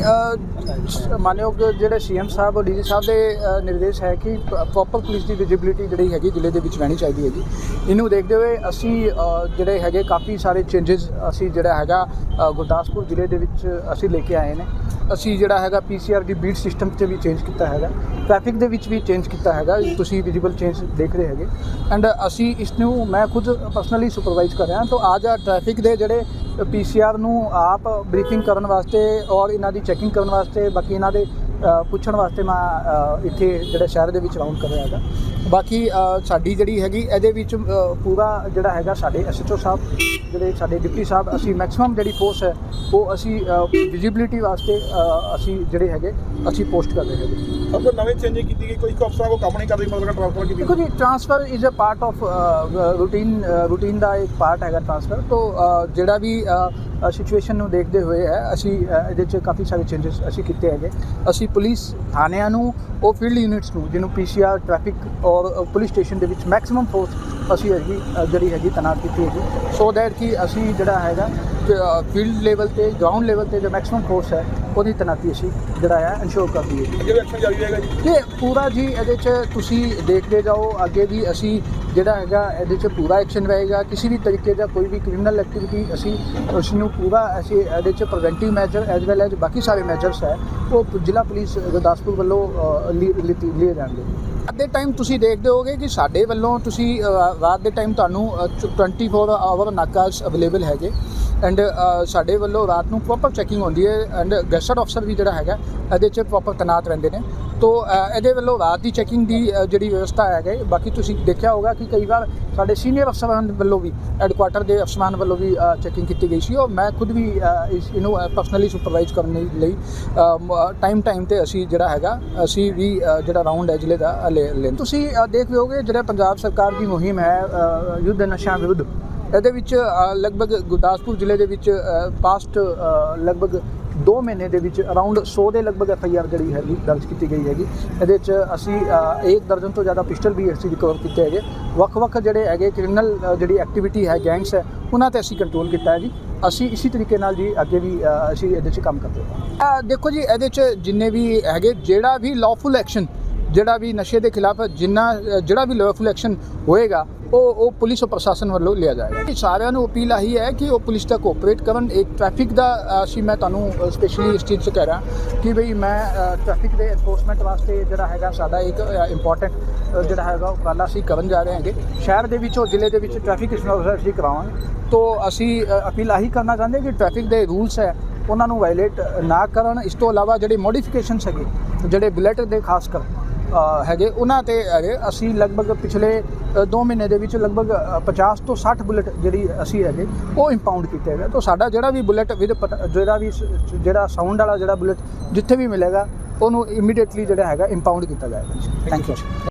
ਅ, ਮਾਨਯੋਗ ਜਿਹੜੇ ਸੀਐਮ ਸਾਹਿਬ ਔਰ ਡੀਜੀ ਸਾਹਿਬ ਦੇ ਨਿਰਦੇਸ਼ ਹੈ ਕਿ ਪ੍ਰੋਪਰ ਪੁਲਿਸ ਦੀ ਵਿਜ਼ਿਬਿਲਿਟੀ ਜਿਹੜੀ ਹੈਗੀ ਜ਼ਿਲ੍ਹੇ ਦੇ ਵਿੱਚ ਰਹਿਣੀ ਚਾਹੀਦੀ ਹੈਗੀ। ਇਹਨੂੰ ਦੇਖਦੇ ਹੋਏ ਅਸੀਂ ਜਿਹੜੇ ਹੈਗੇ ਕਾਫੀ ਸਾਰੇ ਚੇਂਜਸ ਅਸੀਂ ਜਿਹੜਾ ਹੈਗਾ ਗੁਰਦਾਸਪੁਰ ਜ਼ਿਲ੍ਹੇ ਦੇ ਵਿੱਚ ਅਸੀਂ ਲੈ ਕੇ ਆਏ ਨੇ। ਅਸੀਂ ਜਿਹੜਾ ਹੈਗਾ ਪੀਸੀਆਰ ਦੀ ਬੀਟ ਸਿਸਟਮ 'ਚ ਵੀ ਚੇਂਜ ਕੀਤਾ ਹੈਗਾ। ਟ੍ਰੈਫਿਕ ਦੇ ਵਿੱਚ ਵੀ ਚੇਂਜ ਕੀਤਾ ਹੈਗਾ। ਤੁਸੀਂ ਵਿਜ਼ੀਬਲ ਚੇਂਜ ਦੇਖ ਰਹੇ ਹੈਗੇ। ਐਂਡ ਅਸੀਂ ਇਸ ਨੂੰ ਮੈਂ ਖੁਦ ਪਰਸਨਲੀ ਸੁਪਰਵਾਈਜ਼ ਕਰ ਰਿਹਾ ਤਾਂ ਅੱਜ ਆ ਟ੍ਰੈਫਿਕ ਦੇ ਜਿਹੜੇ ਪੀਸੀਆਰ ਨੂੰ ਆਪ ਬਰੀਫਿੰਗ ਕਰਨ ਵਾਸਤੇ ਔਰ ਇਹਨਾਂ ਦੀ ਚੈਕਿੰਗ ਕਰਨ ਵਾਸਤੇ, ਬਾਕੀ ਇਹਨਾਂ ਦੇ ਪੁੱਛਣ ਵਾਸਤੇ ਮੈਂ ਇੱਥੇ ਜਿਹੜੇ ਸ਼ਹਿਰ ਦੇ ਵਿੱਚ ਰਾਉਂਡ ਕਰ ਰਿਹਾ ਹੈਗਾ। ਬਾਕੀ ਸਾਡੀ ਜਿਹੜੀ ਹੈਗੀ ਇਹਦੇ ਵਿੱਚ ਪੂਰਾ ਜਿਹੜਾ ਹੈਗਾ ਸਾਡੇ ਐਸਐਚਓ ਸਾਹਿਬ ਜਿਹੜੇ ਸਾਡੇ ਡਿਪਟੀ ਸਾਹਿਬ ਅਸੀਂ ਮੈਕਸਿਮਮ ਜਿਹੜੀ ਫੋਰਸ ਹੈ ਉਹ ਅਸੀਂ ਵਿਜ਼ਿਬਿਲਿਟੀ ਵਾਸਤੇ ਅਸੀਂ ਜਿਹੜੇ ਹੈਗੇ ਅਸੀਂ ਪੋਸਟ ਕਰ ਰਹੇ ਹੈਗੇ। ਤੋਂ ਨਵੇਂ ਚੇਂਜ ਕੀਤੀ ਗਈ ਕੋਈ ਅਫਸਰਾਂ ਕੋ ਕੰਮ ਨਹੀਂ ਕਰਦੀ ਮਤਲਬ ਟ੍ਰਾਂਸਫਰ ਕੀਤੀ ਦੇਖੋ ਜੀ transfer is a part of routine routine ਦਾ ਇੱਕ ਪਾਰਟ ਹੈਗਾ ਟ੍ਰਾਂਸਫਰ ਤੋਂ ਜਿਹੜਾ ਵੀ ਸਿਚੁਏਸ਼ਨ ਨੂੰ ਦੇਖਦੇ ਹੋਏ ਹੈ, ਅਸੀਂ ਇਹਦੇ 'ਚ ਕਾਫੀ ਸਾਰੇ ਚੇਂਜਸ ਅਸੀਂ ਕੀਤੇ ਹੈਗੇ। ਅਸੀਂ ਪੁਲਿਸ ਥਾਣਿਆਂ ਨੂੰ, ਉਹ ਫੀਲਡ ਯੂਨਿਟਸ ਨੂੰ, ਜਿਹਨੂੰ ਪੀਸੀਆਰ ਟ੍ਰੈਫਿਕ ਔਰ ਪੁਲਿਸ ਸਟੇਸ਼ਨ ਦੇ ਵਿੱਚ ਮੈਕਸਿਮਮ ਫੋਰਸ ਅਸੀਂ ਹੈਗੀ ਜਿਹੜੀ ਹੈਗੀ ਤੈਨਾਤ ਕੀਤੀ ਹੈਗੀ। ਸੋ ਦੈਟ ਕਿ ਅਸੀਂ ਜਿਹੜਾ ਹੈਗਾ ਫੀਲਡ ਲੈਵਲ ਤੇ ਗਰਾਊਂਡ ਲੈਵਲ ਤੇ ਜੋ ਮੈਕਸਿਮਮ ਫੋਰਸ ਹੈ ਉਹਦੀ ਤੈਨਾਤੀ ਅਸੀਂ ਜਿਹੜਾ ਹੈ ਇਨਸ਼ੋਰ ਕਰ ਦਈਏ। ਅੱਗੇ ਵੀ ਐਕਸ਼ਨ ਜਾਰੀ ਰਹੇਗਾ ਜੀ? ਇਹ ਪੂਰਾ ਜੀ ਇਹਦੇ 'ਚ ਤੁਸੀਂ ਦੇਖਦੇ ਜਾਓ ਅੱਗੇ ਵੀ ਅਸੀਂ ਜਿਹੜਾ ਹੈਗਾ ਇਹਦੇ 'ਚ ਪੂਰਾ ਐਕਸ਼ਨ ਰਹੇਗਾ। ਕਿਸੇ ਵੀ ਤਰੀਕੇ ਦਾ ਕੋਈ ਵੀ ਕ੍ਰਿਮੀਨਲ ਐਕਟੀਵਿਟੀ ਅਸੀਂ ਉਸ ਨੂੰ ਪੂਰਾ ਅਸੀਂ ਇਹਦੇ 'ਚ preventive measure as well as ਬਾਕੀ ਸਾਰੇ ਮੈਜਰਸ ਹੈ ਉਹ ਜ਼ਿਲ੍ਹਾ ਪੁਲਿਸ ਗੁਰਦਾਸਪੁਰ ਵੱਲੋਂ ਲਏ ਜਾਣਗੇ। ਦੇ ਟਾਈਮ ਤੁਸੀਂ ਦੇਖਦੇ ਹੋਗੇ ਕਿ ਸਾਡੇ ਵੱਲੋਂ ਤੁਸੀਂ ਰਾਤ ਦੇ ਟਾਈਮ ਤੁਹਾਨੂੰ ਅ, ਚ- 24 ਆਵਰ ਨਾਕਾਸ ਅਵੇਲੇਬਲ ਹੈਗੇ। ਐਂਡ ਸਾਡੇ ਵੱਲੋਂ ਰਾਤ ਨੂੰ ਪ੍ਰੋਪਰ ਚੈਕਿੰਗ ਹੁੰਦੀ ਹੈ। ਐਂਡ ਗੈਸਟ ਅਫਸਰ ਵੀ ਜਿਹੜਾ ਹੈਗਾ ਇਹਦੇ 'ਚ ਪ੍ਰੋਪਰ ਤੈਨਾਤ ਰਹਿੰਦੇ ਨੇ। ਤੋ ਇਹਦੇ ਵੱਲੋਂ ਰਾਤ ਦੀ ਚੈਕਿੰਗ ਦੀ ਜਿਹੜੀ ਵਿਵਸਥਾ ਹੈਗੇ ਬਾਕੀ ਤੁਸੀਂ ਦੇਖਿਆ ਹੋਗਾ ਕਿ ਕਈ ਵਾਰ ਸਾਡੇ ਸੀਨੀਅਰ ਅਫਸਰਾਂ ਵੱਲੋਂ ਵੀ ਹੈਡਕੁਆਟਰ ਦੇ ਅਫਸਰਾਂ ਵੱਲੋਂ ਵੀ ਚੈਕਿੰਗ ਕੀਤੀ ਗਈ ਸੀ। ਔਰ ਮੈਂ ਖੁਦ ਵੀ ਇਸ ਇਹਨੂੰ ਪਰਸਨਲੀ ਸੁਪਰਵਾਈਜ਼ ਕਰਨ ਲਈ ਟਾਈਮ ਟਾਈਮ ਤੇ ਅਸੀਂ ਜਿਹੜਾ ਹੈਗਾ ਅਸੀਂ ਵੀ ਜਿਹੜਾ ਰਾਉਂਡ ਹੈ ਜ਼ਿਲ੍ਹੇ ਦਾ ਅ, ਤੁਸੀਂ ਅ, ਦੇਖ ਹੋਗੇ ਜਿਹੜਾ ਪੰਜਾਬ ਸਰਕਾਰ ਦੀ ਮੁਹਿੰਮ ਹੈ ਯੁੱਧ ਨਸ਼ਿਆਂ ਵਿਰੁੱਧ। ਇਹਦੇ ਵਿੱਚ ਲਗਭਗ ਗੁਰਦਾਸਪੁਰ ਜ਼ਿਲ੍ਹੇ ਦੇ ਵਿੱਚ ਪਾਸਟ ਲਗਭਗ 2 ਮਹੀਨੇ ਦੇ ਵਿੱਚ ਅਰਾਊਂਡ 100 ਦੇ ਲਗਭਗ ਐਫ ਆਈ ਆਰ ਜਿਹੜੀ ਹੈਗੀ ਦਰਜ ਕੀਤੀ ਗਈ ਹੈਗੀ। ਇਹਦੇ 'ਚ ਅਸੀਂ ਇੱਕ ਦਰਜਨ ਤੋਂ ਜ਼ਿਆਦਾ ਪਿਸਟਲ ਵੀ ਅਸੀਂ ਰਿਕਵਰ ਕੀਤੇ ਹੈਗੇ। ਵੱਖ-ਵੱਖ ਜਿਹੜੇ ਹੈਗੇ ਕ੍ਰਿਮੀਨਲ ਜਿਹੜੀ ਐਕਟੀਵਿਟੀ ਹੈ ਗੈਂਗਸ ਹੈ, ਉਹਨਾਂ ਤੇ ਅਸੀਂ ਕੰਟਰੋਲ ਕੀਤਾ ਹੈ ਜੀ। ਅਸੀਂ ਇਸੇ ਤਰੀਕੇ ਨਾਲ ਜੀ ਅੱਗੇ ਵੀ ਅਸੀਂ ਇਹਦੇ 'ਚ ਕੰਮ ਕਰਦੇ ਹਾਂ। ਦੇਖੋ ਜੀ, ਇਹਦੇ 'ਚ ਜਿੰਨੇ ਵੀ ਹੈਗੇ, ਜਿਹੜਾ ਵੀ ਲਾਫੁਲ ਐਕਸ਼ਨ ਜਿਹੜਾ ਵੀ ਨਸ਼ੇ ਦੇ ਖਿਲਾਫ ਜਿੰਨਾ ਜਿਹੜਾ ਵੀ ਲਾਫੁਲ ਐਕਸ਼ਨ ਹੋਏਗਾ, ਉਹ ਉਹ ਪੁਲਿਸ ਔਰ ਪ੍ਰਸ਼ਾਸਨ ਵੱਲੋਂ ਲਿਆ ਜਾਏਗਾ। ਇਹ ਸਾਰਿਆਂ ਨੂੰ ਅਪੀਲ ਆਹੀ ਹੈ ਕਿ ਉਹ ਪੁਲਿਸ ਦਾ ਕੋਆਪਰੇਟ ਕਰਨ। ਇੱਕ ਟ੍ਰੈਫਿਕ ਦਾ ਅਸੀਂ, ਮੈਂ ਤੁਹਾਨੂੰ ਸਪੈਸ਼ਲੀ ਇਸ ਚੀਜ਼ 'ਚ ਕਹਿ ਰਿਹਾ ਕਿ ਬਈ ਮੈਂ ਟ੍ਰੈਫਿਕ ਦੇ ਐਨਫੋਰਸਮੈਂਟ ਵਾਸਤੇ ਜਿਹੜਾ ਹੈਗਾ ਸਾਡਾ ਇੱਕ ਇੰਪੋਰਟੈਂਟ ਜਿਹੜਾ ਹੈਗਾ ਉਹ ਉਪਰਾਲਾ ਅਸੀਂ ਕਰਨ ਜਾ ਰਹੇ ਹਾਂਗੇ। ਸ਼ਹਿਰ ਦੇ ਵਿੱਚ ਔਰ ਜ਼ਿਲ੍ਹੇ ਦੇ ਵਿੱਚ ਟ੍ਰੈਫਿਕ ਇਨਸਪੈਕਟਰ ਅਸੀਂ ਕਰਾਵਾਂਗੇ। ਤੋ ਅਸੀਂ ਅਪੀਲ ਆਹੀ ਕਰਨਾ ਚਾਹੁੰਦੇ ਕਿ ਟ੍ਰੈਫਿਕ ਦੇ ਰੂਲਸ ਹੈ, ਉਹਨਾਂ ਨੂੰ ਵਾਇਲੇਟ ਨਾ ਕਰਨ। ਇਸ ਤੋਂ ਇਲਾਵਾ ਜਿਹੜੇ ਮੋਡੀਫਿਕੇਸ਼ਨਸ ਹੈਗੇ, ਜਿਹੜੇ ਬੁਲੇਟ ਦੇ ਖਾਸ ਕਰ ਹੈਗੇ। ਉਹਨਾਂ ਤੇ ਹੈਗੇ। ਅਸੀਂ ਲਗਭਗ ਪਿਛਲੇ 2 ਮਹੀਨੇ ਦੇ ਵਿੱਚ ਲਗਭਗ ਅ, 50 ਤੋਂ 60 ਬੁਲਟ ਜਿਹੜੀ ਅਸੀਂ ਹੈਗੇ ਉਹ ਇੰਪਾਊਂਡ ਕੀਤੇ ਹੈਗੇ। ਤਾਂ ਸਾਡਾ ਜਿਹੜਾ ਵੀ ਬੁਲੇਟ ਵਿਦ ਜਿਹੜਾ ਵੀ ਜਿਹੜਾ ਸਾਊਂਡ ਵਾਲਾ ਜਿਹੜਾ ਬੁਲਟ ਜਿੱਥੇ ਵੀ ਮਿਲੇਗਾ ਉਹਨੂੰ ਇਮੀਡੀਏਟਲੀ ਜਿਹੜਾ ਹੈਗਾ ਇੰਪਾਊਂਡ ਕੀਤਾ ਜਾਏਗਾ। Thank you